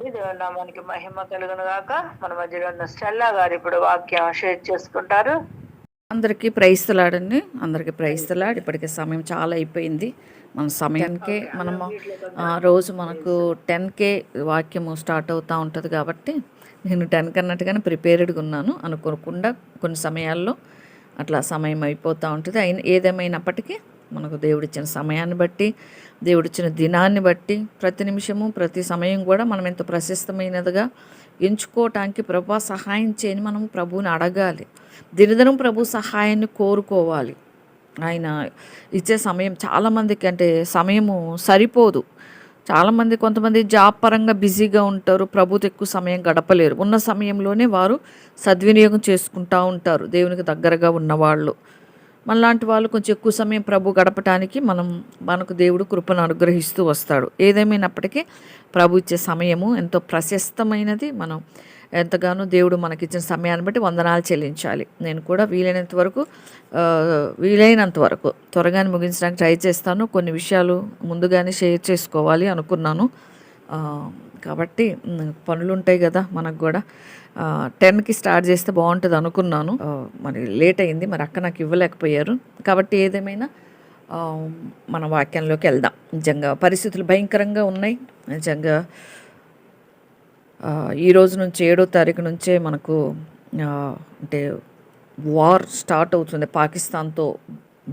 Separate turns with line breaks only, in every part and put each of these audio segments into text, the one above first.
జలాలండి దేవుని నామానికి మహిమ కలుగును గాక. మన మధ్యలో ఉన్న స్టెల్లా గారు ఇప్పుడు వాక్యం షేర్ చేసుకుంటారు.
అందరికీ ప్రైస్తలాడండి అందరికీ ప్రైస్తలాడు ఇప్పటికే సమయం చాలా అయిపోయింది. మన సమయానికే మనము రోజు మనకు టెన్కే వాక్యము స్టార్ట్ అవుతూ ఉంటుంది కాబట్టి నేను టెన్ కన్నట్టుగానే ప్రిపేర్డ్గా ఉన్నాను. అనుకోకుండా కొన్ని సమయాల్లో అట్లా సమయం అయిపోతూ ఉంటుంది. అయిన ఏదేమైనప్పటికీ మనకు దేవుడిచ్చిన సమయాన్ని బట్టి దేవుడిచ్చిన దినాన్ని బట్టి ప్రతి నిమిషము ప్రతి సమయం కూడా మనం ఎంత ప్రశస్తమైనదిగా ఎంచుకోవటానికి ప్రభు సహాయం చేయని మనం ప్రభువుని అడగాలి. దినదినం ప్రభు సహాయాన్ని కోరుకోవాలి. ఆయన ఇచ్చే సమయం చాలామందికి అంటే సమయము సరిపోదు. చాలామంది కొంతమంది జాబ్ పరంగా బిజీగా ఉంటారు ప్రభుత్వ ఎక్కువ సమయం గడపలేరు. ఉన్న సమయంలోనే వారు సద్వినియోగం చేసుకుంటూ ఉంటారు. దేవునికి దగ్గరగా ఉన్నవాళ్ళు. మనలాంటి వాళ్ళు కొంచెం ఎక్కువ సమయం ప్రభు గడపటానికి మనం మనకు దేవుడు కృపను అనుగ్రహిస్తూ వస్తాడు. ఏదేమైనప్పటికీ ప్రభు ఇచ్చే సమయము ఎంతో ప్రశస్తమైనది. మనం ఎంతగానో దేవుడు మనకిచ్చిన సమయాన్ని బట్టి వందనాలు చెల్లించాలి. నేను కూడా వీలైనంత వరకు వీలైనంత వరకు త్వరగానే ముగించడానికి ట్రై చేస్తాను. కొన్ని విషయాలు ముందుగానే షేర్ చేసుకోవాలి అనుకున్నాను. కాబట్టి పనులు ఉంటాయి కదా మనకు కూడా. టెన్కి స్టార్ట్ చేస్తే బాగుంటుంది అనుకున్నాను. మరి లేట్ అయింది మరి అక్క నాకు ఇవ్వలేకపోయారు. కాబట్టి ఏదేమైనా మన వాక్యంలోకి వెళ్దాం. నిజంగా పరిస్థితులు భయంకరంగా ఉన్నాయి. నిజంగా ఈ రోజు నుంచి ఏడో తారీఖు నుంచే మనకు అంటే వార్ స్టార్ట్ అవుతుంది. పాకిస్తాన్తో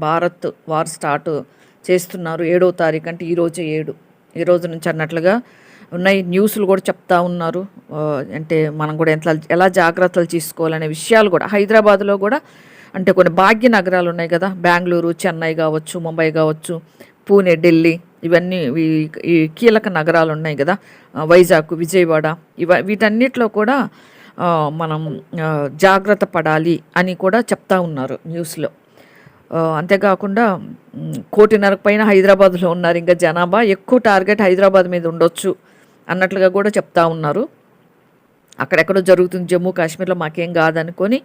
భారత్ వార్ స్టార్ట్ చేస్తున్నారు. ఏడో తారీఖు అంటే ఈరోజే ఏడు. ఈ రోజు నుంచి అన్నట్లుగా ఉన్నాయి. న్యూస్లు కూడా చెప్తా ఉన్నారు. అంటే మనం కూడా ఎంత ఎలా జాగ్రత్తలు తీసుకోవాలనే విషయాలు కూడా హైదరాబాద్లో కూడా అంటే కొన్ని భాగ్య నగరాలు ఉన్నాయి కదా. బెంగళూరు చెన్నై కావచ్చు ముంబై కావచ్చు పూణే ఢిల్లీ ఇవన్నీ ఈ- కీలక నగరాలు ఉన్నాయి కదా. వైజాగ్ విజయవాడ ఇవ వీటన్నిటిలో కూడా మనం జాగ్రత్త పడాలి అని కూడా చెప్తా ఉన్నారు న్యూస్లో. అంతేకాకుండా మ్, కోటిన్నర పైన హైదరాబాద్లో ఉన్నారు. ఇంకా జనాభా ఎక్కువ టార్గెట్ హైదరాబాద్ మీద ఉండొచ్చు. అన్నట్లుగా కూడా చెప్తా ఉన్నారు. అక్కడెక్కడో జరుగుతుంది జమ్మూ కాశ్మీర్లో మాకేం కాదనుకొని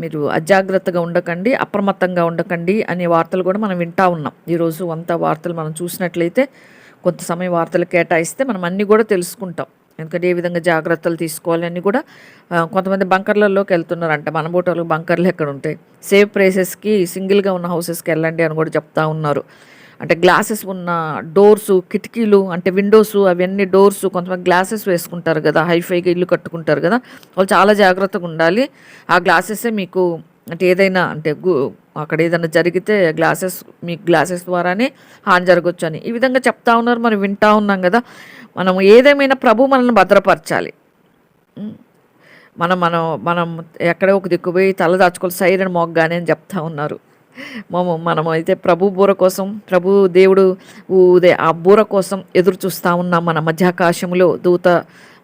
మీరు అజాగ్రత్తగా ఉండకండి అప్రమత్తంగా ఉండకండి అనే వార్తలు కూడా మనం వింటా ఉన్నాం. ఈరోజు అంత వార్తలు మనం చూసినట్లయితే కొంత సమయం వార్తలు కేటాయిస్తే మనం అన్నీ కూడా తెలుసుకుంటాం. ఎందుకంటే ఏ విధంగా జాగ్రత్తలు తీసుకోవాలి అని కూడా కొంతమంది బంకర్లలోకి వెళ్తున్నారంట. మన బోటోళ్ళు బంకర్లు ఎక్కడ ఉంటాయి? సేఫ్ ప్లేసెస్కి సింగిల్గా ఉన్న హౌసెస్కి వెళ్ళండి అని కూడా చెప్తా ఉన్నారు. అంటే గ్లాసెస్ ఉన్న డోర్స్ కిటికీలు అంటే విండోస్ అవన్నీ డోర్స్ కొంతమంది గ్లాసెస్ వేసుకుంటారు కదా హైఫైగా ఇల్లు కట్టుకుంటారు కదా వాళ్ళు చాలా జాగ్రత్తగా ఉండాలి. ఆ గ్లాసెసే మీకు అంటే ఏదైనా అంటే అక్కడ ఏదైనా జరిగితే గ్లాసెస్ మీ గ్లాసెస్ ద్వారానే హాని జరగచ్చు అని. ఈ విధంగా చెప్తా ఉన్నారు మనం వింటా ఉన్నాం కదా. మనం ఏదేమైనా ప్రభు మనల్ని భద్రపరచాలి. మనం మనం మనం ఎక్కడో ఒక దిక్కు పోయి తల దాచుకోవాలి సైరన్ మొగ్గానే అని చెప్తా ఉన్నారు. మనము మనం అయితే ప్రభు బూర కోసం ప్రభు దేవుడు ఊదే ఆ బూర కోసం ఎదురు చూస్తూ ఉన్నాం మన మధ్యాకాశంలో దూత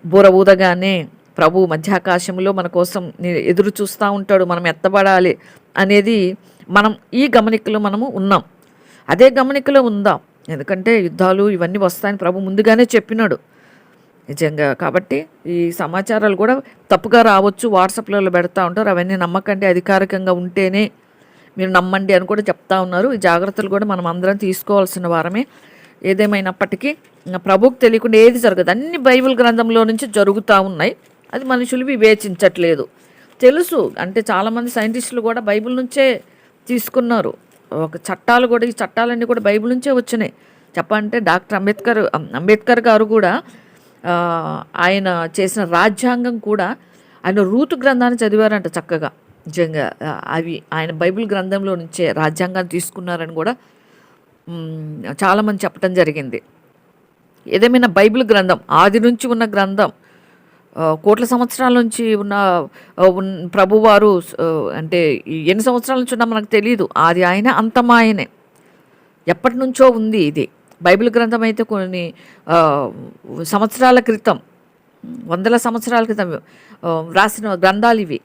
బూర ఊదగానే ప్రభు మధ్యాకాశంలో మన కోసం ఎదురు చూస్తూ ఉంటాడు మనం ఎత్తబడాలి అనేది మనం ఈ గమనికలో మనము ఉన్నాం. అదే గమనికలో ఉందాం. ఎందుకంటే యుద్ధాలు ఇవన్నీ వస్తాయని ప్రభు ముందుగానే చెప్పినాడు. నిజంగా కాబట్టి ఈ సమాచారాలు కూడా తప్పుగా రావచ్చు వాట్సాప్లలో పెడతా ఉంటారు అవన్నీ నమ్మకండి అధికారికంగా ఉంటేనే మీరు నమ్మండి అని కూడా చెప్తా ఉన్నారు. ఈ జాగ్రత్తలు కూడా మనం అందరం తీసుకోవాల్సిన వారమే. ఏదేమైనప్పటికీ ఇంకా ప్రభుకు తెలియకుండా ఏది జరగదు. అన్ని బైబిల్ గ్రంథంలో నుంచి జరుగుతూ ఉన్నాయి. అది మనుషులు వివేచించట్లేదు. తెలుసు. అంటే చాలామంది సైంటిస్టులు కూడా బైబిల్ నుంచే తీసుకున్నారు. ఒక చట్టాలు కూడా ఈ చట్టాలన్నీ కూడా బైబిల్ నుంచే వచ్చినాయి. చెప్పంటే డాక్టర్ అంబేద్కర్ అంబేద్కర్ గారు కూడా ఆయన చేసిన రాజ్యాంగం కూడా ఆయన రూతు గ్రంథాన్ని చదివారంట చక్కగా. నిజంగా అవి ఆయన బైబిల్ గ్రంథంలో నుంచే రాజ్యాంగాన్ని తీసుకున్నారని కూడా చాలామంది చెప్పడం జరిగింది. ఏదేమైనా బైబిల్ గ్రంథం ఆది నుంచి ఉన్న గ్రంథం కోట్ల సంవత్సరాల నుంచి ఉన్న ప్రభువారు అంటే ఎన్ని సంవత్సరాల నుంచి ఉన్నా మనకు తెలియదు ఆది ఆయన అంతమా ఆయనే. ఎప్పటి నుంచో ఉంది ఇది. బైబిల్ గ్రంథం అయితే కొన్ని సంవత్సరాల క్రితం వందల సంవత్సరాల క్రితం రాసిన గ్రంథాలు ఇవి.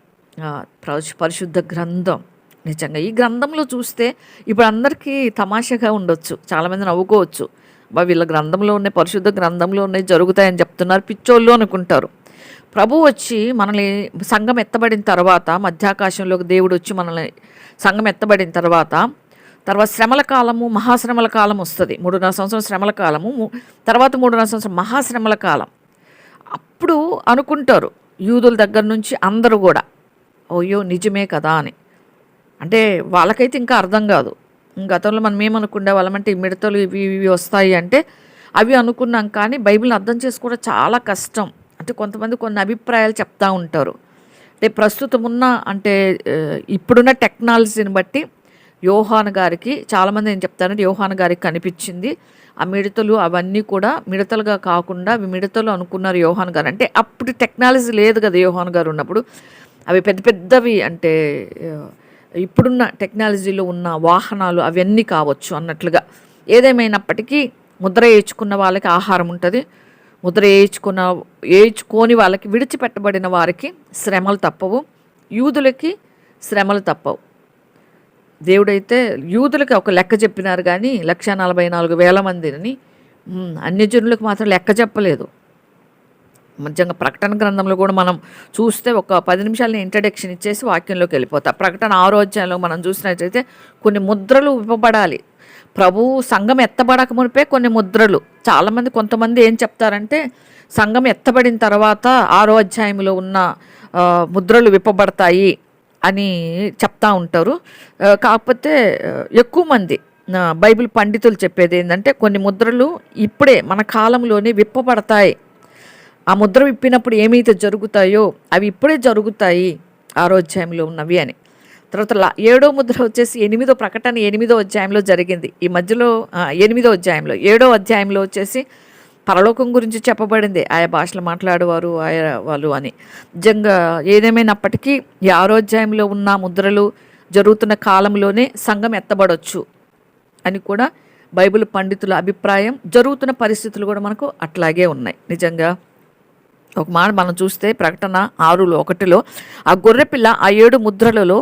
పరిశుద్ధ గ్రంథం. నిజంగా ఈ గ్రంథంలో చూస్తే ఇప్పుడు అందరికీ తమాషాగా ఉండొచ్చు. చాలామంది నవ్వుకోవచ్చు. బా వీళ్ళ గ్రంథంలో ఉన్నాయి పరిశుద్ధ గ్రంథంలో ఉన్నాయి జరుగుతాయని చెప్తున్నారు పిచ్చోళ్ళు అనుకుంటారు. ప్రభు వచ్చి మనల్ని సంఘం ఎత్తబడిన తర్వాత మధ్యాకాశంలోకి దేవుడు వచ్చి మనల్ని సంఘం ఎత్తబడిన తర్వాత తర్వాత శ్రమల కాలము మహాశ్రమల కాలం వస్తుంది. మూడున్నర సంవత్సరం శ్రమల కాలము తర్వాత మూడున్నర సంవత్సరం మహాశ్రమల కాలం. అప్పుడు అనుకుంటారు యూదుల దగ్గర నుంచి అందరూ కూడా. అయ్యో నిజమే కదా అని. అంటే వాళ్ళకైతే ఇంకా అర్థం కాదు. గతంలో మనం ఏమనుకుండే వాళ్ళమంటే ఈ మిడతలు ఇవి ఇవి వస్తాయి అంటే అవి అనుకున్నాం కానీ బైబిల్ని అర్థం చేసుకోవడం చాలా కష్టం. అంటే కొంతమంది కొన్ని అభిప్రాయాలు చెప్తా ఉంటారు. అంటే ప్రస్తుతం ఉన్న అంటే ఇప్పుడున్న టెక్నాలజీని బట్టి యోహాన్ గారికి చాలామంది ఏం చెప్తారంటే యోహాన్ గారికి కనిపించింది. ఆ మిడతలు అవన్నీ కూడా మిడతలుగా కాకుండా మిడతలు అనుకున్నారు యోహాన్ గారు. అంటే అప్పుడు టెక్నాలజీ లేదు కదా యోహాన్ గారు ఉన్నప్పుడు. అవి పెద్ద పెద్దవి అంటే ఇప్పుడున్న టెక్నాలజీలో ఉన్న వాహనాలు అవన్నీ కావచ్చు అన్నట్లుగా. ఏదేమైనప్పటికీ ముద్ర వేయించుకున్న వాళ్ళకి ఆహారం ఉంటుంది. ముద్ర వేయించుకున్న వేయించుకోని వాళ్ళకి విడిచిపెట్టబడిన వారికి శ్రమలు తప్పవు. యూదులకి శ్రమలు తప్పవు. దేవుడైతే యూదులకి ఒక లెక్క చెప్పినారు కానీ లక్ష నలభై నాలుగు వేల మందిని అన్ని జనులకు మాత్రం లెక్క చెప్పలేదు. నిజంగా ప్రకటన గ్రంథంలో కూడా మనం చూస్తే ఒక పది నిమిషాలని ఇంట్రడక్షన్ ఇచ్చేసి వాక్యంలోకి వెళ్ళిపోతా. ప్రకటన ఆరో అధ్యాయంలో మనం చూసినట్లయితే కొన్ని ముద్రలు ఇవ్వబడాలి ప్రభు సంఘం ఎత్తబడక మునిపే కొన్ని ముద్రలు. చాలామంది కొంతమంది ఏం చెప్తారంటే సంఘం ఎత్తబడిన తర్వాత ఆరో అధ్యాయంలో ఉన్న ముద్రలు విప్పబడతాయి అని చెప్తా ఉంటారు. కాకపోతే ఎక్కువ మంది బైబిల్ పండితులు చెప్పేది ఏంటంటే కొన్ని ముద్రలు ఇప్పుడే మన కాలంలోనే విప్పబడతాయి. ఆ ముద్ర విప్పినప్పుడు ఏమైతే జరుగుతాయో అవి ఇప్పుడే జరుగుతాయి ఆరో అధ్యాయంలో ఉన్నవి అని. తర్వాత లా ఏడో ముద్ర వచ్చేసి ఎనిమిదో ప్రకటన ఎనిమిదో అధ్యాయంలో జరిగింది. ఈ మధ్యలో ఎనిమిదో అధ్యాయంలో ఏడో అధ్యాయంలో వచ్చేసి పరలోకం గురించి చెప్పబడింది. ఆయా భాషలు మాట్లాడేవారు ఆయా వాళ్ళు అని. నిజంగా ఏదేమైనప్పటికీ ఈ ఆరో అధ్యాయంలో ఉన్న ముద్రలు జరుగుతున్న కాలంలోనే సంఘం ఎత్తబడొచ్చు అని కూడా బైబిల్ పండితుల అభిప్రాయం జరుగుతున్న పరిస్థితులు కూడా మనకు అట్లాగే ఉన్నాయి. నిజంగా ఒక మాట మనం చూస్తే ప్రకటన ఆరులో ఒకటిలో ఆ గొర్రెపిల్ల ఆ ఏడు ముద్రలలో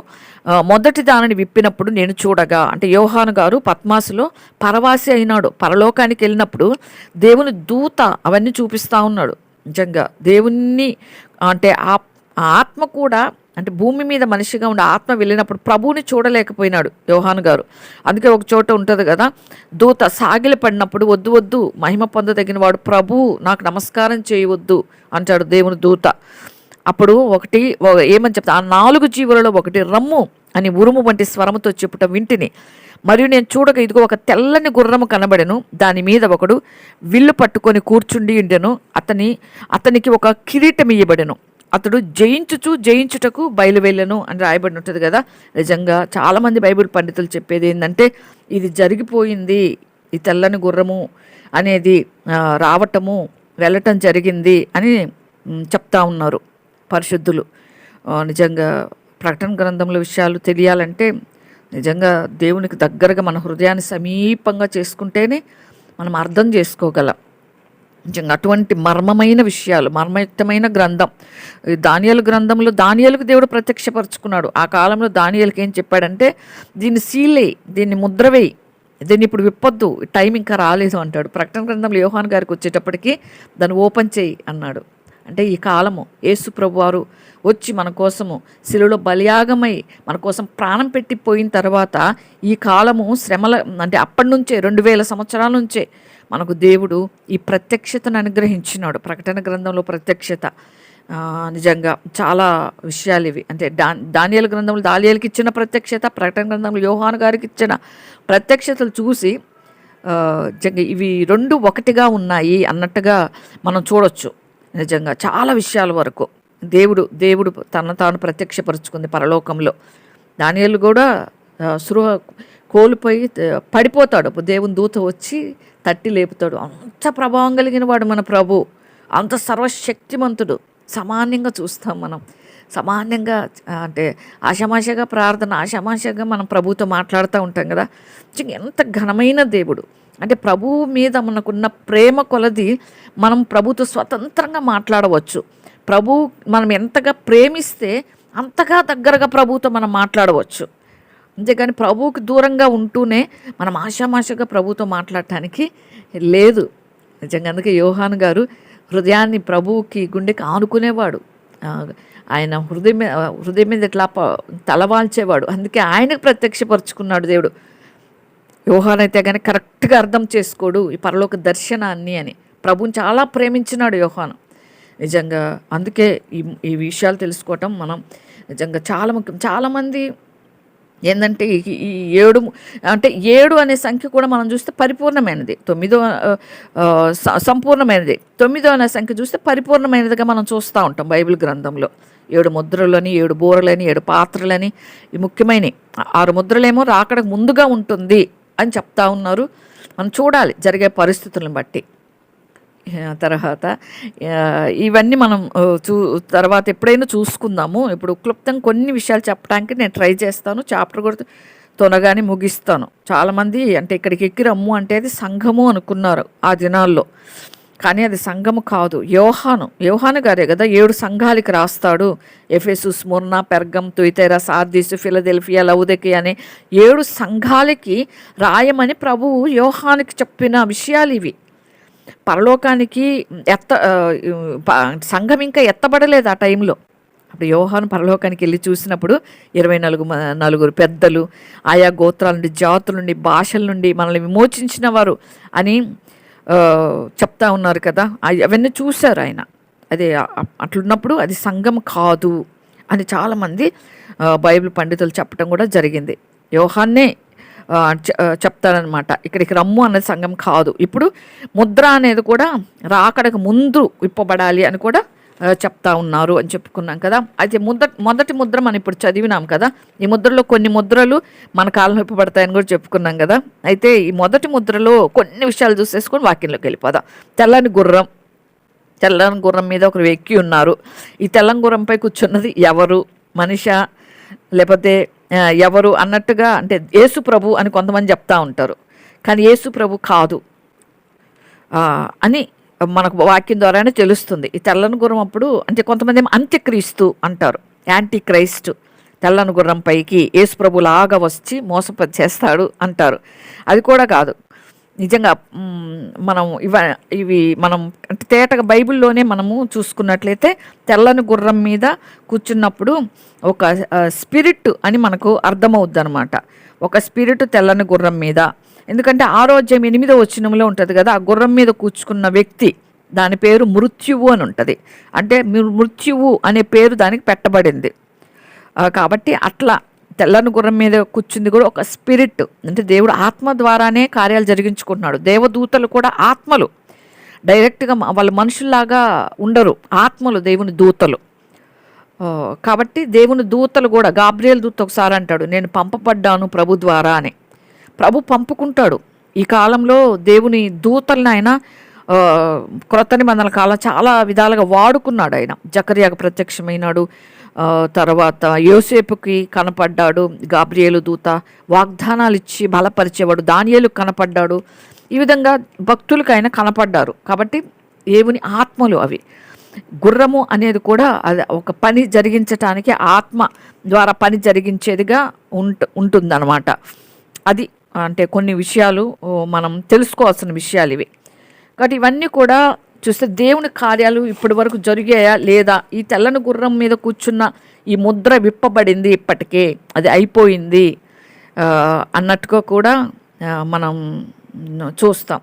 మొదటి దానిని విప్పినప్పుడు నేను చూడగా. అంటే యోహాను గారు పద్మాసులో పరవాసి అయినాడు పరలోకానికి వెళ్ళినప్పుడు దేవుని దూత అవన్నీ చూపిస్తూ ఉన్నాడు. నిజంగా దేవుణ్ణి అంటే ఆ ఆత్మ కూడా అంటే భూమి మీద మనిషిగా ఉన్న ఆత్మ వెళ్ళినప్పుడు ప్రభువుని చూడలేకపోయినాడు యోహాను గారు. అందుకే ఒక చోట ఉంటుంది కదా దూత సాగిలి పడినప్పుడు వద్దు వద్దు మహిమ పొందదగిన వాడు ప్రభువు నాకు నమస్కారం చేయవద్దు అంటాడు దేవుని దూత. అప్పుడు ఒకటి ఒక- ఏమని చెప్తా ఆ నాలుగు జీవులలో ఒకటి రమ్ము అని ఉరుము వంటి స్వరముతో చెప్పుట వింటిని. మరియు నేను చూడక ఇదిగో ఒక తెల్లని గుర్రము కనబడెను దాని మీద ఒకడు విల్లు పట్టుకొని కూర్చుండి ఉండెను అతని అతనికి ఒక కిరీటం ఇయ్యబడెను. అతడు జయించుచు జయించుటకు బయలువెళ్ళను అని రాయబడి ఉంటుంది కదా. నిజంగా చాలామంది బైబిల్ పండితులు చెప్పేది ఏంటంటే ఇది జరిగిపోయింది ఈ తెల్లని గుర్రము అనేది రావటము వెళ్ళటం జరిగింది అని చెప్తా ఉన్నారు పరిశుద్ధులు. నిజంగా ప్రకటన గ్రంథంలో విషయాలు తెలియాలంటే నిజంగా దేవునికి దగ్గరగా మన హృదయాన్ని సమీపంగా చేసుకుంటేనే మనం అర్థం చేసుకోగలం. నిజంగా అటువంటి మర్మమైన విషయాలు మర్మయుక్తమైన గ్రంథం. ఈ దానియలు గ్రంథంలో దానియలకు దేవుడు ప్రత్యక్షపరుచుకున్నాడు. ఆ కాలంలో దానియలకి ఏం చెప్పాడంటే దీన్ని సీలేయి దీన్ని ముద్రవేయి దీన్ని ఇప్పుడు విప్పొద్దు టైం ఇంకా రాలేదు అంటాడు. ప్రకటన గ్రంథంలో యోహాన్ గారికి వచ్చేటప్పటికి దాన్ని ఓపెన్ చేయి అన్నాడు. అంటే ఈ కాలము యేసు ప్రభువారు వచ్చి మన కోసము శిలువలో బలియాగమై మన కోసం ప్రాణం పెట్టి పోయిన తర్వాత ఈ కాలము శ్రమల అంటే అప్పటి నుంచే రెండు వేల సంవత్సరాల నుంచే మనకు దేవుడు ఈ ప్రత్యక్షతను అనుగ్రహించినాడు. ప్రకటన గ్రంథంలో ప్రత్యక్షత. నిజంగా చాలా విషయాలు ఇవి. అంటే దా దానియల గ్రంథంలో దానియలకి ఇచ్చిన ప్రత్యక్షత ప్రకటన గ్రంథంలో యోహాను గారికి ఇచ్చిన ప్రత్యక్షతలు చూసి ఇవి రెండు ఒకటిగా ఉన్నాయి అన్నట్టుగా మనం చూడొచ్చు. నిజంగా చాలా విషయాల వరకు. దేవుడు దేవుడు తన తాను ప్రత్యక్షపరుచుకుంది పరలోకంలో. దానియలు కూడా సృహ కోల్పోయి పడిపోతాడు. దేవుని దూత వచ్చి తట్టి లేపుతాడు. అంత ప్రభావం కలిగిన వాడు మన ప్రభు. అంత సర్వశక్తిమంతుడు. సామాన్యంగా చూస్తాం మనం. సామాన్యంగా అంటే ఆషమాషగా ప్రార్థన ఆషమాషగా మనం ప్రభుతో మాట్లాడుతూ ఉంటాం కదా. ఎంత ఘనమైన దేవుడు. అంటే ప్రభువు మీద మనకున్న ప్రేమ కొలది మనం ప్రభుతో స్వతంత్రంగా మాట్లాడవచ్చు. ప్రభు మనం ఎంతగా ప్రేమిస్తే అంతగా దగ్గరగా ప్రభుతో మనం మాట్లాడవచ్చు. అంతేగాని ప్రభువుకి దూరంగా ఉంటూనే మనం ఆషామాషగా ప్రభుతో మాట్లాడటానికి లేదు. నిజంగా అందుకే యోహాన్ గారు హృదయాన్ని ప్రభువుకి గుండెకి ఆనుకునేవాడు. ఆయన హృదయం మీద హృదయం మీద ఇట్లా తలవాల్చేవాడు. అందుకే ఆయనకు ప్రత్యక్షపరుచుకున్నాడు దేవుడు. యోహాన్ అయితే కానీ కరెక్ట్గా అర్థం చేసుకోడు ఈ పరలోక దర్శనాన్ని అని. ప్రభుని చాలా ప్రేమించినాడు యోహాను. నిజంగా అందుకే ఈ ఈ విషయాలు తెలుసుకోవటం మనం నిజంగా చాలా ముఖ్యం. చాలామంది ఏంటంటే ఈ- ఏడు అంటే ఏడు అనే సంఖ్య కూడా మనం చూస్తే పరిపూర్ణమైనది. తొమ్మిదో సంపూర్ణమైనది. తొమ్మిదో అనే సంఖ్య చూస్తే పరిపూర్ణమైనదిగా మనం చూస్తూ ఉంటాం బైబిల్ గ్రంథంలో. ఏడు ముద్రలని ఏడు బూరలని ఏడు పాత్రలని ఈ ముఖ్యమైనవి. ఆరు ముద్రలేమో రాకడకు ముందుగా ఉంటుంది. అని చెప్తా ఉన్నారు. మనం చూడాలి జరిగే పరిస్థితులను బట్టి. తర్వాత ఇవన్నీ మనం చూ తర్వాత ఎప్పుడైనా చూసుకుందాము. ఇప్పుడు క్లుప్తంగా కొన్ని విషయాలు చెప్పడానికి నేను ట్రై చేస్తాను. చాప్టర్ కూడా తొనగానే ముగిస్తాను. చాలామంది అంటే ఇక్కడికి ఎక్కి రమ్ము అంటే అది సంఘము అనుకున్నారు ఆ దినాల్లో. కానీ అది సంఘము కాదు. యోహాను. యోహాను గారే కదా ఏడు సంఘాలకి రాస్తాడు. ఎఫెసు స్ముర్ణ పెర్గం తుయితెర సార్దీసు ఫిలదెల్ఫియా లౌదకి అనే ఏడు సంఘాలకి రాయమని ప్రభువు యోహానికి చెప్పిన విషయాలు ఇవి. పరలోకానికి ఎత్త సంఘం ఇంకా ఎత్తబడలేదు ఆ టైంలో. అప్పుడు యోహాను పరలోకానికి వెళ్ళి చూసినప్పుడు ఇరవై నాలుగు మ- నలుగురు పెద్దలు ఆయా గోత్రాల నుండి జాతుల నుండి భాషల నుండి మనల్ని విమోచించిన వారు అని చెప్తా ఉన్నారు కదా. అవన్నీ చూశారు ఆయన. అదే అట్లున్నప్పుడు అది సంఘం కాదు అని చాలామంది బైబిల్ పండితులు చెప్పడం కూడా జరిగింది. యోహాన్నే చె- చెప్తారనమాట ఇక్కడికి రమ్ము అనేది సంఘం కాదు. ఇప్పుడు ముద్ర అనేది కూడా రాకడకు ముందు విప్పబడాలి అని కూడా చెప్తా ఉన్నారు అని చెప్పుకున్నాం కదా. అయితే ముద్ర మొదటి ముద్ర మనం ఇప్పుడు చదివినాం కదా. ఈ ముద్రలో కొన్ని ముద్రలు మన కాలం ఇప్పబడతాయని కూడా చెప్పుకున్నాం కదా. అయితే ఈ మొదటి ముద్రలో కొన్ని విషయాలు చూసేసుకొని వాక్యంలోకి వెళ్ళిపోదాం. తెల్లని గుర్రం. తెల్లని గుర్రం మీద ఒకరు ఎక్కి ఉన్నారు. ఈ తెల్లని గుర్రంపై కూర్చున్నది ఎవరు? మనిష లేకపోతే ఎవరు అన్నట్టుగా అంటే యేసు ప్రభు అని కొంతమంది చెప్తా ఉంటారు. కానీ యేసు ప్రభు కాదు. అని మనకు వాక్యం ద్వారానే తెలుస్తుంది. ఈ తెల్లని గుర్రం అప్పుడు అంటే కొంతమంది ఏమో అంత్యక్రీస్తు అంటారు. యాంటీ క్రైస్ట్ తెల్లని గుర్రం పైకి యేసుప్రభు లాగా వచ్చి మోసప చేస్తాడు అంటారు. అది కూడా కాదు. నిజంగా మనం ఇవ ఇవి మనం అంటే తేటగా బైబిల్లోనే మనము చూసుకున్నట్లయితే తెల్లని గుర్రం మీద కూర్చున్నప్పుడు ఒక స్పిరిట్ అని మనకు అర్థమవుద్ది అనమాట ఒక స్పిరిట్ తెల్లని గుర్రం మీద ఎందుకంటే ఆరోగ్యం ఎనిమిదో వచ్చినంలో ఉంటుంది కదా ఆ గుర్రం మీద కూర్చుకున్న వ్యక్తి దాని పేరు మృత్యువు అని ఉంటుంది. అంటే మృత్యువు అనే పేరు దానికి పెట్టబడింది. కాబట్టి అట్లా తెల్లని గుర్రం మీద కూర్చుంది కూడా ఒక స్పిరిట్. అంటే దేవుడు ఆత్మ ద్వారానే కార్యాలు జరిగించుకుంటున్నాడు. దేవదూతలు కూడా ఆత్మలు. డైరెక్ట్గా వాళ్ళ మనుషుల్లాగా ఉండరు. ఆత్మలు దేవుని దూతలు. కాబట్టి దేవుని దూతలు కూడా గాబ్రియల్ దూత ఒకసారి అంటాడు నేను పంపబడ్డాను ప్రభు ద్వారా అని. ప్రభు పంపుకుంటాడు. ఈ కాలంలో దేవుని దూతల్ని ఆయన క్రొత్త నిబంధనల కాలం చాలా విధాలుగా వాడుకున్నాడు ఆయన. జకర్యాకు ప్రత్యక్షమైనాడు తర్వాత యోసేపుకి కనపడ్డాడు గాబ్రియేలు దూత వాగ్దానాలు ఇచ్చి బలపరిచేవాడు దానియేలు కనపడ్డాడు. ఈ విధంగా భక్తులకు ఆయన కనపడ్డారు. కాబట్టి దేవుని ఆత్మలు అవి. గుర్రము అనేది కూడా అది ఒక పని జరిగించటానికి ఆత్మ ద్వారా పని జరిగించేదిగా ఉంట ఉంటుందన్నమాట. అది అంటే కొన్ని విషయాలు మనం తెలుసుకోవాల్సిన విషయాలు ఇవి. కాబట్టి ఇవన్నీ కూడా చూస్తే దేవుని కార్యాలు ఇప్పటి వరకు జరిగాయా లేదా? ఈ తెల్లని గుర్రం మీద కూర్చున్న ఈ ముద్ర విప్పబడింది ఇప్పటికే అది అయిపోయింది అన్నట్టుగా కూడా మనం చూస్తాం.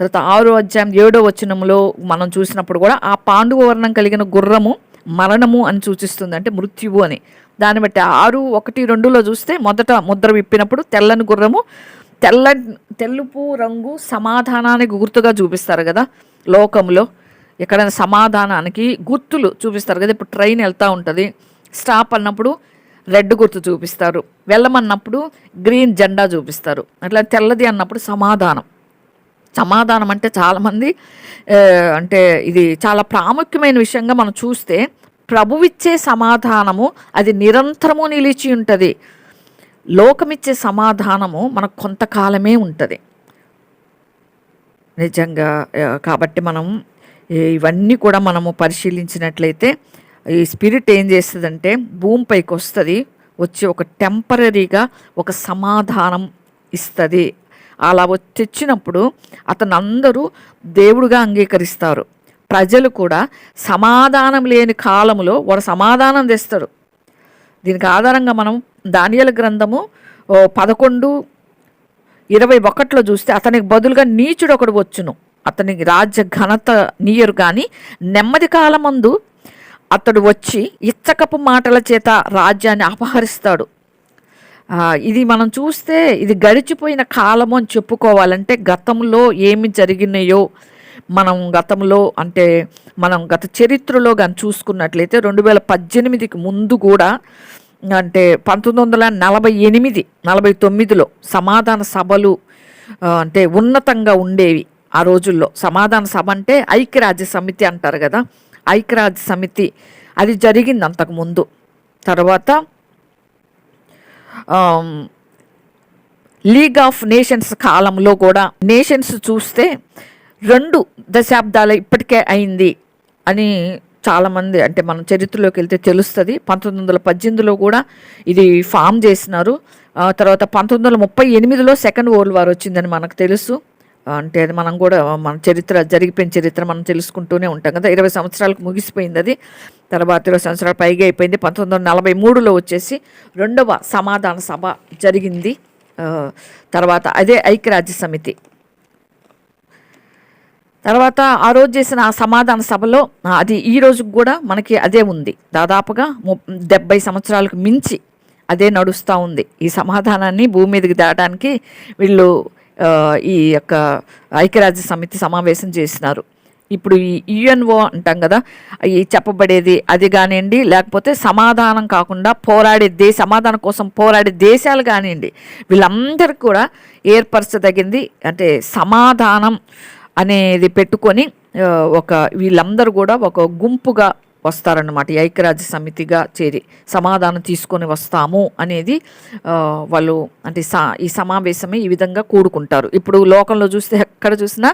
తర్వాత ఆరో అధ్యాయం ఏడో వచనంలో మనం చూసినప్పుడు కూడా ఆ పాండువ వర్ణం కలిగిన గుర్రము మరణము అని సూచిస్తుంది. అంటే మృత్యువు అని. దాన్ని బట్టి ఆరు ఒకటి రెండులో చూస్తే మొదట ముద్ర విప్పినప్పుడు తెల్లని గుర్రము తెల్ల తెలుపు రంగు సమాధానానికి గుర్తుగా చూపిస్తారు కదా. లోకంలో ఎక్కడైనా సమాధానానికి గుర్తులు చూపిస్తారు కదా. ఇప్పుడు ట్రైన్ వెళ్తూ ఉంటుంది. స్టాప్ అన్నప్పుడు రెడ్ గుర్తు చూపిస్తారు. వెళ్ళమన్నప్పుడు గ్రీన్ జెండా చూపిస్తారు. అట్లా తెల్లది అన్నప్పుడు సమాధానం. సమాధానం అంటే చాలామంది అంటే ఇది చాలా ప్రాముఖ్యమైన విషయంగా మనం చూస్తే ప్రభువిచ్చే సమాధానము అది నిరంతరము నిలిచి ఉంటుంది. లోకమిచ్చే సమాధానము మనకు కొంతకాలమే ఉంటుంది. నిజంగా కాబట్టి మనం ఇవన్నీ కూడా మనము పరిశీలించినట్లయితే ఈ స్పిరిట్ ఏం చేస్తుందంటే భూమిపైకి వస్తుంది వచ్చి ఒక టెంపరీగా ఒక సమాధానం ఇస్తుంది. అలా వచ్చి తెచ్చినప్పుడు అతను అందరూ దేవుడుగా అంగీకరిస్తారు. ప్రజలు కూడా సమాధానం లేని కాలంలో వాడు సమాధానం తెస్తాడు దీనికి ఆధారంగా మనం దానియల గ్రంథము ఓ పదకొండు ఇరవై ఒకటిలో చూస్తే అతనికి బదులుగా నీచుడు ఒకడు వచ్చును. అతనికి రాజ్య ఘనత నీయరు కానీ నెమ్మది కాలమందు అతడు వచ్చి ఇచ్చకపు మాటల చేత రాజ్యాన్ని అపహరిస్తాడు. ఇది మనం చూస్తే ఇది గడిచిపోయిన కాలము అని చెప్పుకోవాలంటే గతంలో ఏమి జరిగినాయో మనం గతంలో అంటే మనం గత చరిత్రలో కానీ చూసుకున్నట్లయితే రెండు వేల పద్దెనిమిదికి ముందు కూడా అంటే పంతొమ్మిది వందల నలభై ఎనిమిది నలభై తొమ్మిదిలో సమాధాన సభలు అంటే ఉన్నతంగా ఉండేవి ఆ రోజుల్లో. సమాధాన సభ అంటే ఐక్యరాజ్య సమితి అంటారు కదా. ఐక్యరాజ్య సమితి అది జరిగింది అంతకుముందు తర్వాత లీగ్ ఆఫ్ నేషన్స్ కాలంలో కూడా నేషన్స్ చూస్తే రెండు దశాబ్దాలు ఇప్పటికే అయింది అని చాలామంది అంటే మనం చరిత్రలోకి వెళ్తే తెలుస్తుంది. పంతొమ్మిది వందల పద్దెనిమిదిలో కూడా ఇది ఫామ్ చేసినారు. ఆ తర్వాత పంతొమ్మిది వందల ముప్పై ఎనిమిదిలో సెకండ్ వరల్డ్ వార్ వచ్చిందని మనకు తెలుసు. అంటే అది మనం కూడా మన చరిత్ర జరిగిపోయిన చరిత్ర మనం తెలుసుకుంటూనే ఉంటాం కదా. ఇరవై సంవత్సరాలకు ముగిసిపోయింది అది. తర్వాత ఇరవై సంవత్సరాలు పైగా అయిపోయింది. పంతొమ్మిది వందల నలభై మూడులో వచ్చేసి రెండవ సమాధాన సభ జరిగింది. తర్వాత అదే ఐక్యరాజ్య సమితి. తర్వాత ఆ రోజు చేసిన ఆ సమాధాన సభలో అది ఈ రోజుకు కూడా మనకి అదే ఉంది. దాదాపుగా ము డెబ్బై సంవత్సరాలకు మించి అదే నడుస్తూ ఉంది. ఈ సమాధానాన్ని భూమి మీదకి దాటానికి వీళ్ళు ఈ యొక్క ఐక్యరాజ్య సమితి సమావేశం చేసినారు. ఇప్పుడు ఈ యుఎన్ఓ అంటాం కదా ఈ చెప్పబడేది అది కానివ్వండి లేకపోతే సమాధానం కాకుండా పోరాడే దేశ సమాధానం కోసం పోరాడే దేశాలు కానివ్వండి వీళ్ళందరికీ కూడా ఏర్పరచదగింది అంటే సమాధానం అనేది పెట్టుకొని ఒక వీళ్ళందరూ కూడా ఒక గుంపుగా వస్తారన్నమాట. ఈ ఐక్యరాజ్య సమితిగా చేరి సమాధానం తీసుకొని వస్తాము అనేది వాళ్ళు అంటే సా ఈ సమావేశమే ఈ విధంగా కూడుకుంటారు. ఇప్పుడు లోకంలో చూస్తే ఎక్కడ చూసినా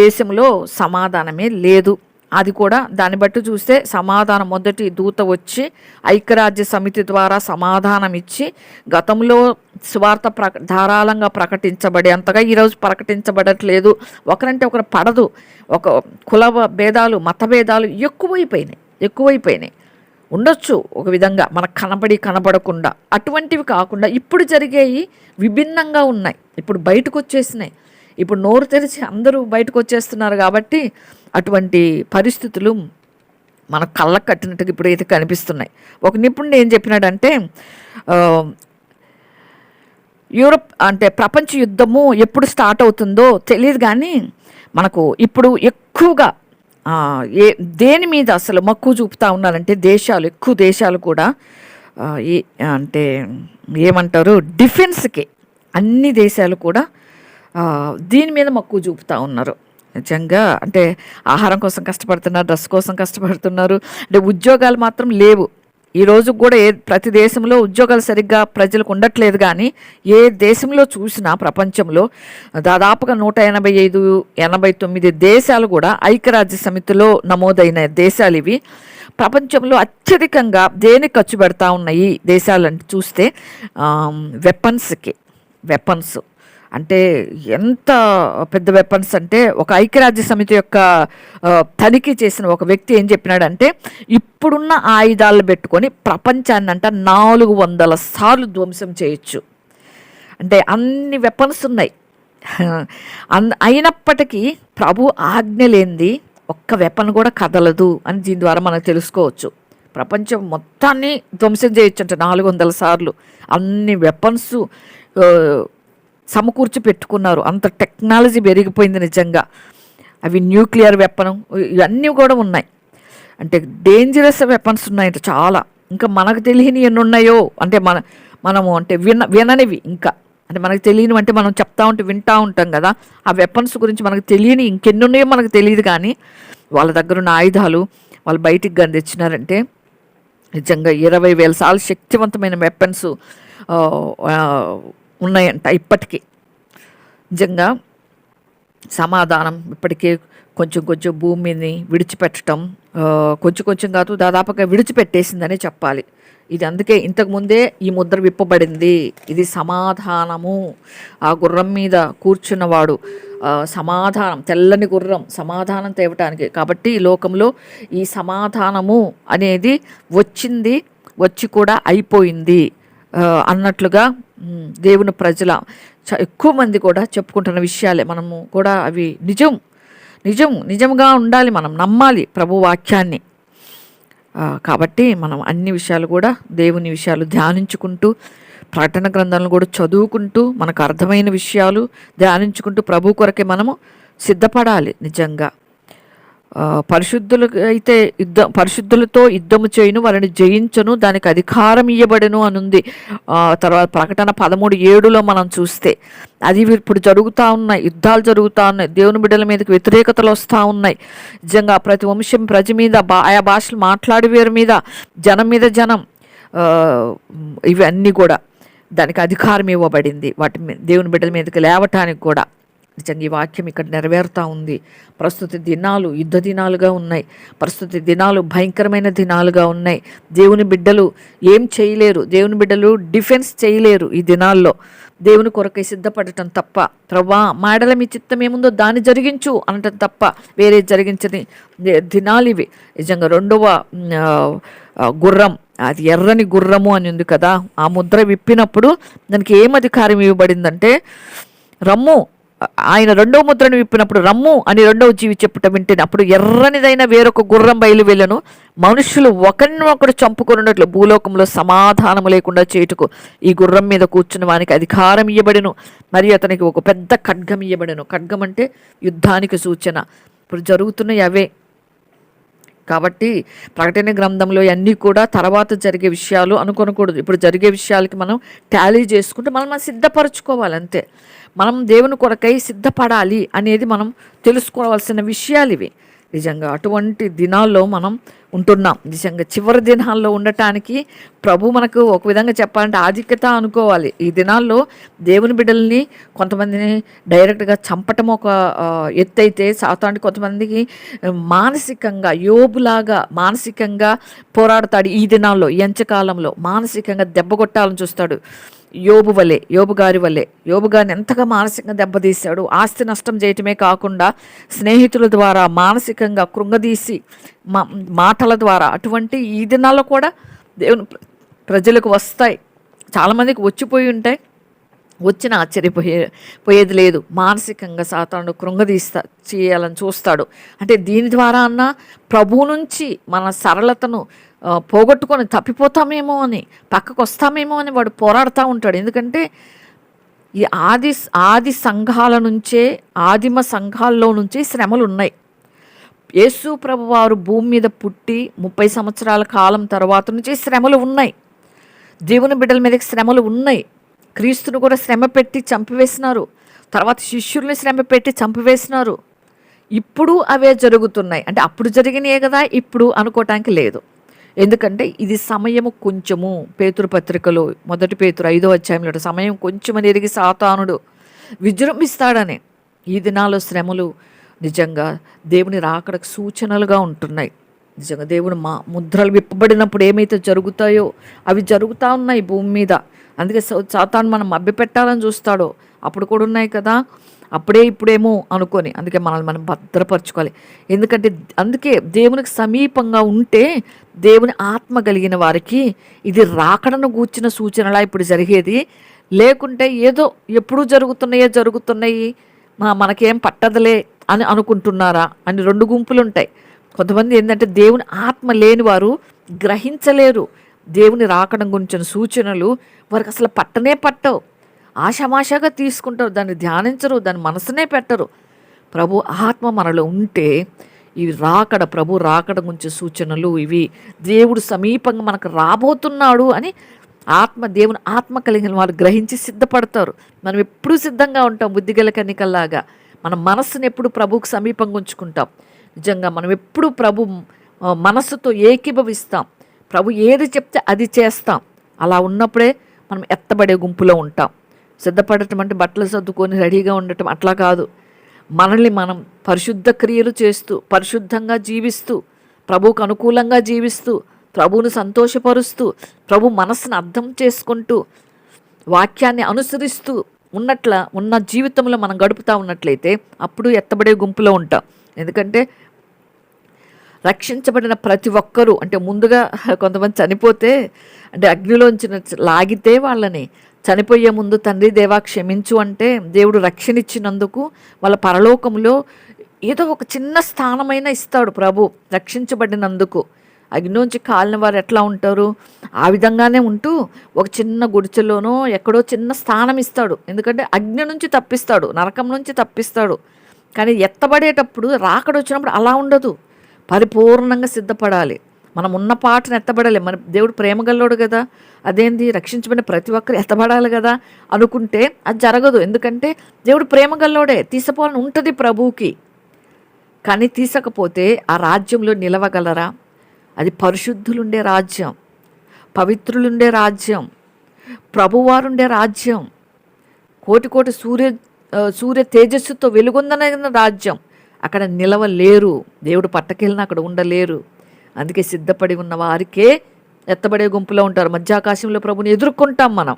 దేశంలో సమాధానమే లేదు. అది కూడా దాన్ని బట్టి చూస్తే సమాధానం మొదటి దూత వచ్చి ఐక్యరాజ్య సమితి ద్వారా సమాధానం ఇచ్చి గతంలో స్వార్థ ప్రక ధారాళంగా ప్రకటించబడేంతగా ఈరోజు ప్రకటించబడట్లేదు. ఒకరంటే ఒకరు పడదు. ఒక కుల భేదాలు మత భేదాలు ఎక్కువైపోయినాయి. ఎక్కువైపోయినాయి. ఉండొచ్చు ఒక విధంగా మనకు కనబడి కనబడకుండా అటువంటివి కాకుండా ఇప్పుడు జరిగేవి విభిన్నంగా ఉన్నాయి. ఇప్పుడు బయటకు వచ్చేసినాయి. ఇప్పుడు నోరు తెరిచి అందరూ బయటకు వచ్చేస్తున్నారు కాబట్టి అటువంటి పరిస్థితులు మన కళ్ళకు కట్టినట్టుగా ఇప్పుడు అయితే కనిపిస్తున్నాయి. ఒక నిపుణుడు ఏం చెప్పినాడంటే యూరప్ అంటే ప్రపంచ యుద్ధము ఎప్పుడు స్టార్ట్ అవుతుందో తెలియదు కానీ మనకు ఇప్పుడు ఎక్కువగా ఏ దేని మీద అసలు మక్కువ చూపుతా ఉన్నారంటే దేశాలు ఎక్కువ దేశాలు కూడా ఏ అంటే ఏమంటారు డిఫెన్స్కి అన్ని దేశాలు కూడా దీని మీద మక్కువ చూపుతా ఉన్నారు. నిజంగా అంటే ఆహారం కోసం కష్టపడుతున్నారు డ్రెస్ కోసం కష్టపడుతున్నారు అంటే ఉద్యోగాలు మాత్రం లేవు. ఈ రోజు కూడా ఏ ప్రతి దేశంలో ఉద్యోగాలు సరిగ్గా ప్రజలకు ఉండట్లేదు కానీ ఏ దేశంలో చూసినా ప్రపంచంలో దాదాపుగా నూట ఎనభై ఐదు ఎనభై తొమ్మిది దేశాలు కూడా ఐక్యరాజ్య సమితిలో నమోదైన దేశాలు ఇవి. ప్రపంచంలో అత్యధికంగా దేని ఖర్చు పెడతా ఉన్నాయి దేశాలంటే చూస్తే వెపన్స్కి వెపన్స్ అంటే ఎంత పెద్ద వెపన్స్ అంటే ఒక ఐక్యరాజ్య సమితి యొక్క తనిఖీ చేసిన ఒక వ్యక్తి ఏం చెప్పినాడంటే ఇప్పుడున్న ఆయుధాలు పెట్టుకొని ప్రపంచాన్ని అంట నాలుగు వందల సార్లు ధ్వంసం చేయొచ్చు. అంటే అన్ని వెపన్స్ ఉన్నాయి. అన్- అయినప్పటికీ ప్రభు ఆజ్ఞ లేనిది ఒక్క వెపన్ కూడా కదలదు అని దీని ద్వారా మనం తెలుసుకోవచ్చు. ప్రపంచం మొత్తాన్ని ధ్వంసం చేయొచ్చు అంటే నాలుగు వందల సార్లు. అన్ని వెపన్స్ సమకూర్చి పెట్టుకున్నారు. అంత టెక్నాలజీ పెరిగిపోయింది నిజంగా. అవి న్యూక్లియర్ వెపనం ఇవన్నీ కూడా ఉన్నాయి. అంటే డేంజరస్ వెపన్స్ ఉన్నాయంట చాలా. ఇంకా మనకు తెలియని ఎన్ని ఉన్నాయో అంటే మన మనము అంటే విన విననివి ఇంకా. అంటే మనకు తెలియని అంటే మనం చెప్తా ఉంటే వింటా ఉంటాం కదా. ఆ వెపన్స్ గురించి మనకు తెలియని ఇంకెన్ని ఉన్నాయో మనకు తెలియదు కానీ వాళ్ళ దగ్గర ఉన్న ఆయుధాలు వాళ్ళు బయటికి కానీ తెచ్చినారంటే నిజంగా ఇరవై వేల సార్లు శక్తివంతమైన వెపన్స్ ఉన్నాయంట ఇప్పటికీ. నిజంగా సమాధానం ఇప్పటికే కొంచెం కొంచెం భూమిని విడిచిపెట్టడం కొంచెం కొంచెం కాదు దాదాపుగా విడిచిపెట్టేసిందనే చెప్పాలి. ఇది అందుకే ఇంతకుముందే ఈ ముద్ర విప్పబడింది. ఇది సమాధానము. ఆ గుర్రం మీద కూర్చున్నవాడు సమాధానం తెల్లని గుర్రం సమాధానం తేవటానికి. కాబట్టి ఈ లోకంలో ఈ సమాధానము అనేది వచ్చింది వచ్చి కూడా అయిపోయింది అన్నట్లుగా దేవుని ప్రజల చ- ఎక్కువ మంది కూడా చెప్పుకుంటున్న విషయాలే. మనము కూడా అవి నిజం. నిజం. నిజంగా ఉండాలి మనం. నమ్మాలి ప్రభు వాక్యాన్ని. కాబట్టి మనం అన్ని విషయాలు కూడా దేవుని విషయాలు ధ్యానించుకుంటూ ప్రకటన గ్రంథాలను కూడా చదువుకుంటూ మనకు అర్థమైన విషయాలు ధ్యానించుకుంటూ ప్రభు కొరకే మనము సిద్ధపడాలి నిజంగా. పరిశుద్ధులు అయితే యుద్ధ పరిశుద్ధులతో యుద్ధము చేయను వారిని జయించను దానికి అధికారం ఇవ్వబడను అనుంది. ఉంది తర్వాత ప్రకటన పదమూడు ఏడులో మనం చూస్తే అది ఇప్పుడు జరుగుతూ ఉన్నాయి యుద్ధాలు జరుగుతూ ఉన్నాయి దేవుని బిడ్డల మీదకి వ్యతిరేకతలు వస్తూ ఉన్నాయి. నిజంగా ప్రతి వంశం ప్రజ మీద ఆయా భాషలు మాట్లాడే వేరు మీద జనం మీద జనం ఇవన్నీ కూడా దానికి అధికారం ఇవ్వబడింది. వాటి మీద దేవుని బిడ్డల మీదకి లేవటానికి కూడా. నిజంగా ఈ వాక్యం ఇక్కడ నెరవేరుతూ ఉంది. ప్రస్తుత దినాలు యుద్ధ దినాలుగా ఉన్నాయి. ప్రస్తుత దినాలు భయంకరమైన దినాలుగా ఉన్నాయి. దేవుని బిడ్డలు ఏం చేయలేరు. దేవుని బిడ్డలు డిఫెన్స్ చేయలేరు ఈ దినాల్లో. దేవుని కొరకై సిద్ధపడటం తప్ప. ప్రభా మాడల మీ చిత్తం ఏముందో దాన్ని జరిగించు అనటం తప్ప వేరే జరిగించని దినాలు ఇవి. నిజంగా రెండవ గుర్రం అది ఎర్రని గుర్రము అని ఉంది కదా. ఆ ముద్ర విప్పినప్పుడు దానికి ఏం అధికారం ఇవ్వబడిందంటే రమ్ము ఆయన రెండవ ముద్రను విప్పినప్పుడు రమ్ము అని రెండవ జీవి చెప్పుట వింటేనే. అప్పుడు ఎర్రనిదైన వేరొక గుర్రం బయలు వెళ్ళను మనుషులు ఒకరిని ఒకడు చంపుకున్నట్లు భూలోకంలో సమాధానం లేకుండా చేటుకు ఈ గుర్రం మీద కూర్చున్న వానికి అధికారం ఇవ్వబడెను మరియు అతనికి ఒక పెద్ద ఖడ్గం ఇవ్వబడెను ఖడ్గం అంటే యుద్ధానికి సూచన. ఇప్పుడు జరుగుతున్నాయి అవే. కాబట్టి ప్రకటన గ్రంథంలో అన్నీ కూడా తర్వాత జరిగే విషయాలు అనుకోనకూడదు. ఇప్పుడు జరిగే విషయాలకి మనం టాలీ చేసుకుంటూ మనం మనం సిద్ధపరచుకోవాలి అంతే. మనం దేవుని కొరకై సిద్ధపడాలి అనేది మనం తెలుసుకోవాల్సిన విషయాలు ఇవి. నిజంగా అటువంటి దినాల్లో మనం ఉంటున్నాం. నిజంగా చివరి దినాల్లో ఉండటానికి ప్రభు మనకు ఒక విధంగా చెప్పాలంటే ఆధిక్యత అనుకోవాలి. ఈ దినాల్లో దేవుని బిడ్డల్ని కొంతమందిని డైరెక్ట్గా చంపటం ఒక ఎత్తైతే ఎత్తు అయితే సాతానికి కొంతమందికి మానసికంగా యోబులాగా మానసికంగా పోరాడతాడు ఈ దినాల్లో ఎంచకాలంలో మానసికంగా దెబ్బ కొట్టాలని చూస్తాడు. యోబు వలె యోబు గారి వలె. యోబు గారిని ఎంతగా మానసికంగా దెబ్బతీశాడు ఆస్తి నష్టం చేయటమే కాకుండా స్నేహితుల ద్వారా మానసికంగా కృంగదీసి మా మాటల ద్వారా అటువంటి ఈ దినాల్లో కూడా దేవుని ప్రజలకు వస్తాయి. చాలామందికి వచ్చిపోయి ఉంటాయి. వచ్చిన ఆశ్చర్యపోయే పోయేది లేదు. మానసికంగా సాతాను కృంగదీస్తా చేయాలని చూస్తాడు. అంటే దీని ద్వారా అన్న ప్రభు నుంచి మన సరళతను పోగొట్టుకొని తప్పిపోతామేమో అని పక్కకు వస్తామేమో అని వాడు పోరాడుతూ ఉంటాడు. ఎందుకంటే ఈ ఆది ఆది సంఘాల నుంచే ఆదిమ సంఘాల్లో నుంచే శ్రమలు ఉన్నాయి యేసు ప్రభు వారు భూమి మీద పుట్టి ముప్పై సంవత్సరాల కాలం తర్వాత నుంచి శ్రమలు ఉన్నాయి. దేవుని బిడ్డల మీదకి శ్రమలు ఉన్నాయి. క్రీస్తును కూడా శ్రమ పెట్టి చంపివేసినారు. తర్వాత శిష్యుల్ని శ్రమ పెట్టి చంపివేసినారు. ఇప్పుడు అవే జరుగుతున్నాయి. అంటే అప్పుడు జరిగినాయే కదా ఇప్పుడు అనుకోవటానికి లేదు. ఎందుకంటే ఇది సమయము కొంచెము. పేతురు పత్రికలో మొదటి పేతురు ఐదో అధ్యాయంలో సమయం కొంచెమని ఎరిగి సాతానుడు విజృంభిస్తాడని. ఈ దినాల్లో శ్రమలు. నిజంగా దేవుని రాకడకు సూచనలుగా ఉంటున్నాయి. నిజంగా దేవుడు మా ముద్రలు విప్పబడినప్పుడు ఏమైతే జరుగుతాయో అవి జరుగుతూ ఉన్నాయి భూమి మీద. అందుకే సాతాను మనం మభ్యపెట్టాలని చూస్తాడో. అప్పుడు కూడా ఉన్నాయి కదా. అప్పుడే ఇప్పుడేమో అనుకొని అందుకే మనల్ని మనం భద్రపరచుకోవాలి. ఎందుకంటే అందుకే దేవునికి సమీపంగా ఉంటే దేవుని ఆత్మ కలిగిన వారికి ఇది రాకడను గూర్చిన సూచనలా ఇప్పుడు జరిగేది. లేకుంటే ఏదో ఎప్పుడు జరుగుతున్నాయో జరుగుతున్నాయి. మా మనకేం పట్టదులే అని అనుకుంటున్నారా? అని రెండు గుంపులు ఉంటాయి కొంతమంది ఏంటంటే దేవుని ఆత్మ లేని వారు గ్రహించలేరు. దేవుని రాకడం గురించిన సూచనలు వారికి అసలు పట్టనే పట్టవు. ఆషమాషగా తీసుకుంటారు దాన్ని ధ్యానించరు దాని మనసునే పెట్టరు. ప్రభు ఆత్మ మనలో ఉంటే ఈ రాకడ ప్రభు రాకడ గురించి సూచనలు ఇవి దేవుడు సమీపంగా మనకు రాబోతున్నాడు అని ఆత్మ దేవుని ఆత్మ కలిగిన వాళ్ళు గ్రహించి సిద్ధపడతారు. మనం ఎప్పుడూ సిద్ధంగా ఉంటాం బుద్ధిగల కన్నికల్లాగా. మన మనస్సును ఎప్పుడు ప్రభువుకు సమీపంగా ఉంచుకుంటాం. నిజంగా మనం ఎప్పుడు ప్రభు మనస్సుతో ఏకీభవిస్తాం. ప్రభు ఏది చెప్తే అది చేస్తాం. అలా ఉన్నప్పుడే మనం ఎత్తబడే గుంపులో ఉంటాం. సిద్ధపడటం అంటే బట్టలు సర్దుకొని రెడీగా ఉండటం అట్లా కాదు. మనల్ని మనం పరిశుద్ధ క్రియలు చేస్తూ పరిశుద్ధంగా జీవిస్తూ ప్రభువుకు అనుకూలంగా జీవిస్తూ ప్రభువును సంతోషపరుస్తూ ప్రభు మనస్సును అర్థం చేసుకుంటూ వాక్యాన్ని అనుసరిస్తూ ఉన్నట్ల ఉన్న జీవితంలో మనం గడుపుతూ ఉన్నట్లయితే అప్పుడు ఎత్తబడే గుంపులో ఉంటాం. ఎందుకంటే రక్షించబడిన ప్రతి ఒక్కరూ అంటే ముందుగా కొంతమంది చనిపోతే అంటే అగ్నిలోంచి లాగితే వాళ్ళని చనిపోయే ముందు తండ్రి దేవా క్షమించు అంటే దేవుడు రక్షణ ఇచ్చినందుకు వాళ్ళ పరలోకంలో ఏదో ఒక చిన్న స్థానమైన ఇస్తాడు ప్రభు రక్షించబడినందుకు. అగ్నిలోంచి కాలిన వారు ఎట్లా ఉంటారు? ఆ విధంగానే ఉంటూ ఒక చిన్న గుడిచెలోనో ఎక్కడో చిన్న స్థానం ఇస్తాడు. ఎందుకంటే అగ్ని నుంచి తప్పిస్తాడు నరకం నుంచి తప్పిస్తాడు. కానీ ఎత్తబడేటప్పుడు రాకడ వచ్చినప్పుడు అలా ఉండదు. పరిపూర్ణంగా సిద్ధపడాలి. మనం ఉన్న పాటను ఎత్తబడలేం. మన దేవుడు ప్రేమగల్లోడు కదా. అదేంది? రక్షించబడిన ప్రతి ఒక్కరు ఎత్తబడాలి కదా అనుకుంటే అది జరగదు. ఎందుకంటే దేవుడు ప్రేమగల్లోడే. తీసుకోవాలని ఉంటుంది ప్రభువుకి. కానీ తీసకపోతే ఆ రాజ్యంలో నిలవగలరా? అది పరిశుద్ధులుండే రాజ్యం. పవిత్రులుండే రాజ్యం. ప్రభువారుండే రాజ్యం. కోటి కోటి సూర్య సూర్య తేజస్సుతో వెలుగొందన రాజ్యం. అక్కడ నిలవలేరు. దేవుడు పట్టకెళ్ళిన అక్కడ ఉండలేరు. అందుకే సిద్ధపడి ఉన్న వారికే ఎత్తబడే గుంపులో ఉంటారు. మధ్యాకాశంలో ప్రభుని ఎదుర్కొంటాం మనం.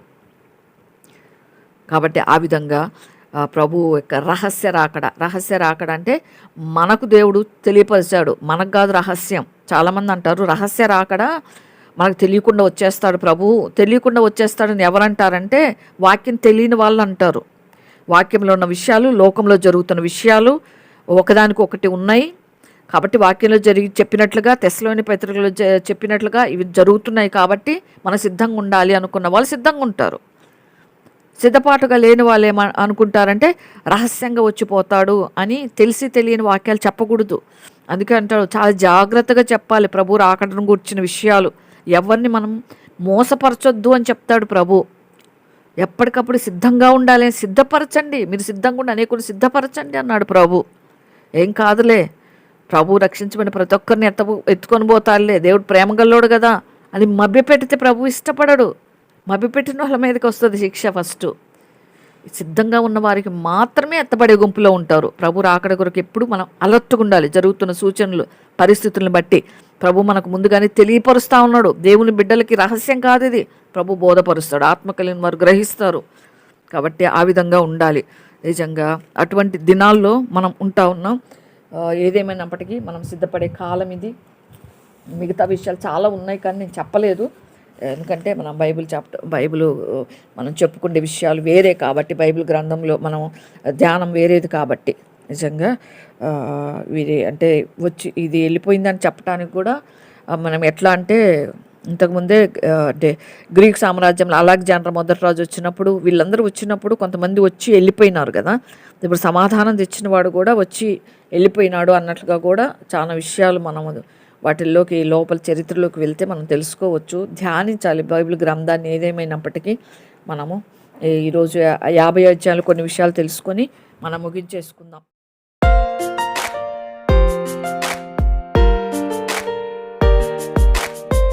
కాబట్టి ఆ విధంగా ప్రభు యొక్క రహస్య రాకడ. రహస్య రాకడ అంటే మనకు దేవుడు తెలియపరిచాడు. మనకు కాదు రహస్యం. చాలామంది అంటారు రహస్య రాకడ మనకు తెలియకుండా వచ్చేస్తాడు ప్రభు. తెలియకుండా వచ్చేస్తాడని ఎవరంటారంటే వాక్యం తెలియని వాళ్ళు అంటారు. వాక్యంలో ఉన్న విషయాలు లోకంలో జరుగుతున్న విషయాలు ఒకదానికి ఒకటి ఉన్నాయి. కాబట్టి వాక్యంలో జరిగి చెప్పినట్లుగా తెశలోని పత్రికలో చెప్పినట్లుగా ఇవి జరుగుతున్నాయి కాబట్టి మనం సిద్ధంగా ఉండాలి అనుకున్న వాళ్ళు సిద్ధంగా ఉంటారు. సిద్ధపాటుగా లేని వాళ్ళు ఏమ అనుకుంటారంటే రహస్యంగా వచ్చిపోతాడు అని తెలిసి తెలియని వాక్యాలు చెప్పకూడదు. అందుకే అంటాడు చాలా జాగ్రత్తగా చెప్పాలి ప్రభు రాకడం గుర్చిన విషయాలు. ఎవరిని మనం మోసపరచొద్దు అని చెప్తాడు ప్రభు. ఎప్పటికప్పుడు సిద్ధంగా ఉండాలి సిద్ధపరచండి. మీరు సిద్ధంగా ఉండి అనేకులు సిద్ధపరచండి అన్నాడు ప్రభు. ఏం కాదులే. ప్రభు రక్షించబడిన ప్రతి ఒక్కరిని ఎత్త ఎత్తుకొని పోతాలే దేవుడు ప్రేమగల్లోడు కదా. అని మభ్యపెడితే ప్రభు ఇష్టపడడు. మభ్యపెట్టిన వాళ్ళ మీదకి వస్తుంది శిక్ష ఫస్ట్. సిద్ధంగా ఉన్న వారికి మాత్రమే ఎత్తబడే గుంపులో ఉంటారు. ప్రభు రాకడ కొరకు ఎప్పుడు మనం అలర్ట్గా ఉండాలి. జరుగుతున్న సూచనలు పరిస్థితులను బట్టి ప్రభు మనకు ముందుగానే తెలియపరుస్తూ ఉన్నాడు. దేవుని బిడ్డలకి రహస్యం కాదు ఇది. ప్రభు బోధపరుస్తాడు. ఆత్మకలిని వారు గ్రహిస్తారు. కాబట్టి ఆ విధంగా ఉండాలి. నిజంగా అటువంటి దినాల్లో మనం ఉంటా ఉన్నాం. ఏదేమైనప్పటికీ మనం సిద్ధపడే కాలం ఇది. మిగతా విషయాలు చాలా ఉన్నాయి కానీ నేను చెప్పలేదు. ఎందుకంటే మనం బైబిల్ చాప్టర్ బైబిల్ మనం చెప్పుకునే విషయాలు వేరే కాబట్టి బైబిల్ గ్రంథంలో మనం ధ్యానం వేరేది కాబట్టి నిజంగా ఇది అంటే వచ్చి ఇది వెళ్ళిపోయిందని చెప్పడానికి కూడా మనం ఎట్లా అంటే ఇంతకుముందే అంటే గ్రీక్ సామ్రాజ్యంలో అలెగ్జాండర్ మొదటి రాజు వచ్చినప్పుడు వీళ్ళందరూ వచ్చినప్పుడు కొంతమంది వచ్చి వెళ్ళిపోయినారు కదా. ఇప్పుడు సమాధానం తెచ్చినవాడు కూడా వచ్చి వెళ్ళిపోయినాడు అన్నట్లుగా కూడా చాలా విషయాలు మనము వాటిల్లోకి లోపల చరిత్రలోకి వెళ్తే మనం తెలుసుకోవచ్చు. ధ్యానించాలి బైబిల్ గ్రంథాన్ని ఏదేమైనప్పటికీ మనము ఈరోజు యాభై అధ్యాయాలు కొన్ని విషయాలు తెలుసుకొని మనం ముగించేసుకుందాం.